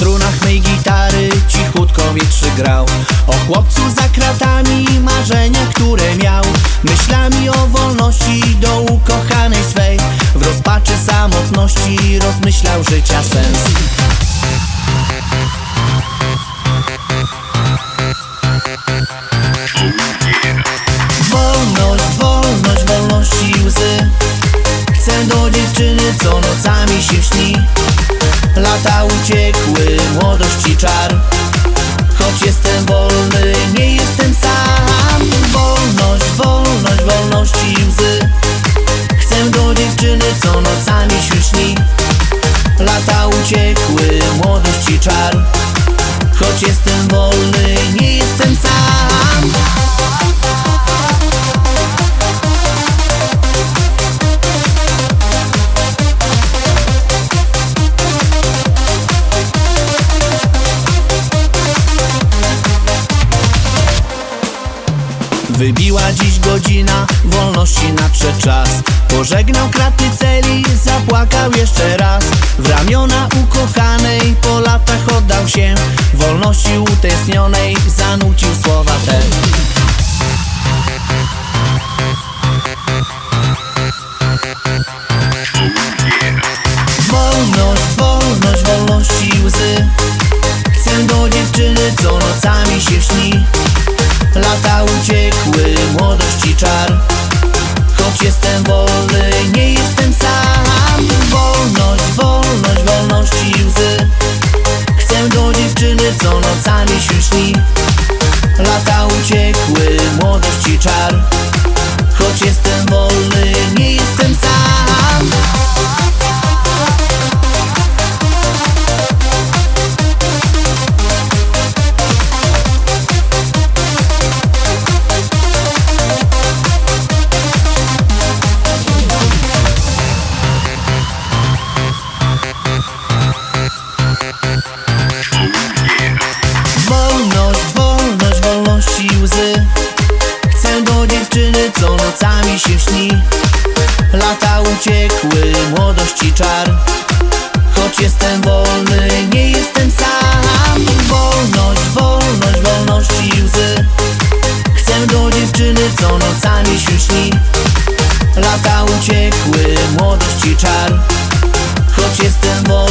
Na strunach mej gitary cichutko wietrzy grał O chłopcu za kratami marzenia, które miał. Myślami o wolności do ukochanej swej. W rozpaczy samotności rozmyślał życia sens. Wolność, wolność, wolności łzy. Chcę do dziewczyny, co nocami się śni czar. Choć jestem wolny, nie jestem sam. Wolność, wolność, wolności łzy. Chcę do dziewczyny, co nocami śni Lata uciekły, młodości czar. Choć jestem wolny, nie jestem sam Wybiła dziś godzina, wolności nadszedł czas. Pożegnał kraty celi, zapłakał jeszcze raz. W ramiona ukochanej po latach oddał się. Wolności utęsknionej zanucił słowa te Choć jestem wolny, nie jestem sam. Wolność, wolność, wolności lata uciekły młodości czar. Choć jestem wolny, nie jestem sam. Wolność, wolność, wolności łzy Chcę do dziewczyny, co nocami się śni. Lata uciekły młodości czar. Choć jestem wolny